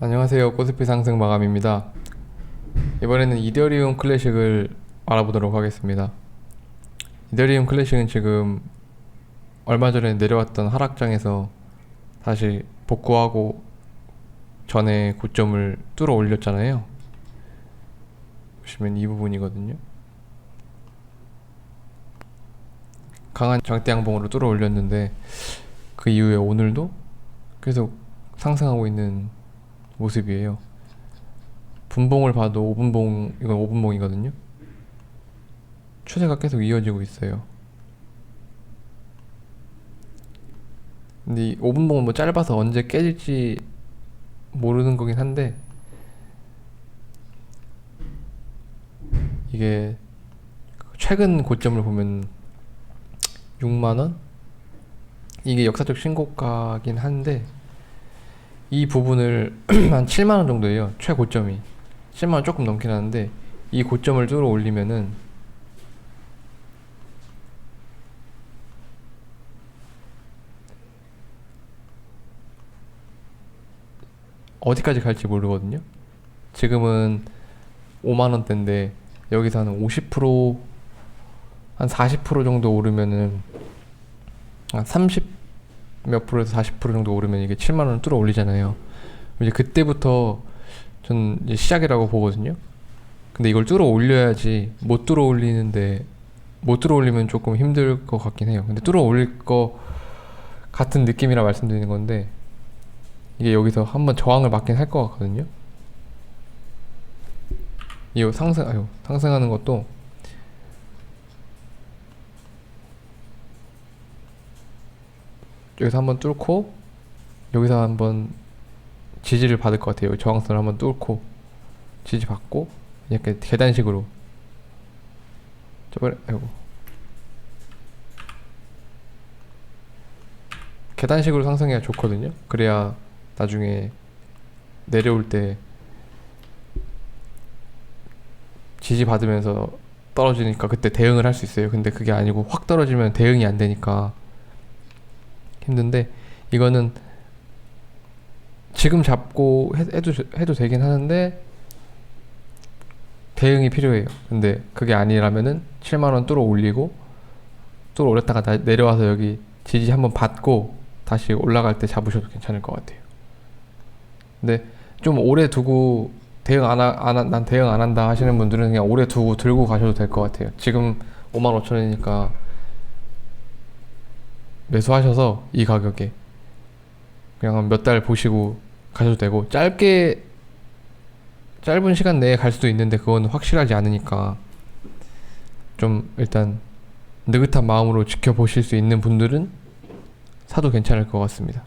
안녕하세요. 코스피 상승 마감입니다. 이번에는 이더리움 클래식을 알아보도록 하겠습니다. 이더리움 클래식은 지금 얼마 전에 내려왔던 하락장에서 다시 복구하고 전에 고점을 뚫어 올렸잖아요. 보시면 이 부분이거든요. 강한 장대 양봉으로 뚫어 올렸는데 그 이후에 오늘도 계속 상승하고 있는 모습이에요. 분봉을 봐도 5분봉 이건 5분봉이거든요. 추세가 계속 이어지고 있어요. 근데 이 5분봉은 뭐 짧아서 언제 깨질지 모르는 거긴 한데 이게 최근 고점을 보면 6만 원? 이게 역사적 신고가긴 한데 이 부분을 한 7만 원 정도예요. 최고점이 7만 원 조금 넘긴 하는데 이 고점을 뚫어 올리면은 어디까지 갈지 모르거든요. 지금은 5만 원대인데 여기서 한 50%, 한 40% 정도 오르면은 한 30 몇 프로에서 40% 정도 오르면 이게 7만 원을 뚫어 올리잖아요. 이제 그때부터 전 이제 시작이라고 보거든요. 근데 이걸 뚫어 올려야지 못 뚫어 올리는데 못 뚫어 올리면 조금 힘들 것 같긴 해요. 근데 뚫어 올릴 거 같은 느낌이라 말씀드리는 건데 이게 여기서 한번 저항을 맞긴 할 것 같거든요. 이 상승 아유 상승하는 것도 여기서 한번 뚫고 여기서 한번 지지를 받을 것 같아요. 저항선을 한번 뚫고 지지 받고 이렇게 계단식으로 저번에 아이고 계단식으로 상승해야 좋거든요. 그래야 나중에 내려올 때 지지 받으면서 떨어지니까 그때 대응을 할 수 있어요. 근데 그게 아니고 확 떨어지면 대응이 안 되니까 힘든데 이거는 지금 잡고 해- 해도 해도 되긴 하는데 대응이 필요해요. 근데 그게 아니라면은 7만 원 뚫어 올리고 뚫어 올렸다가 나- 내려와서 여기 지지 한번 받고 다시 올라갈 때 잡으셔도 괜찮을 것 같아요. 근데 좀 오래 두고 대응 안, 하, 안, 하- 난 대응 안 한다 하시는 분들은 그냥 오래 두고 들고 가셔도 될 것 같아요. 지금 5만 5천 원이니까 매수하셔서 이 가격에 그냥 몇 달 보시고 가셔도 되고 짧게 짧은 시간 내에 갈 수도 있는데 그건 확실하지 않으니까 좀 일단 느긋한 마음으로 지켜보실 수 있는 분들은 사도 괜찮을 것 같습니다.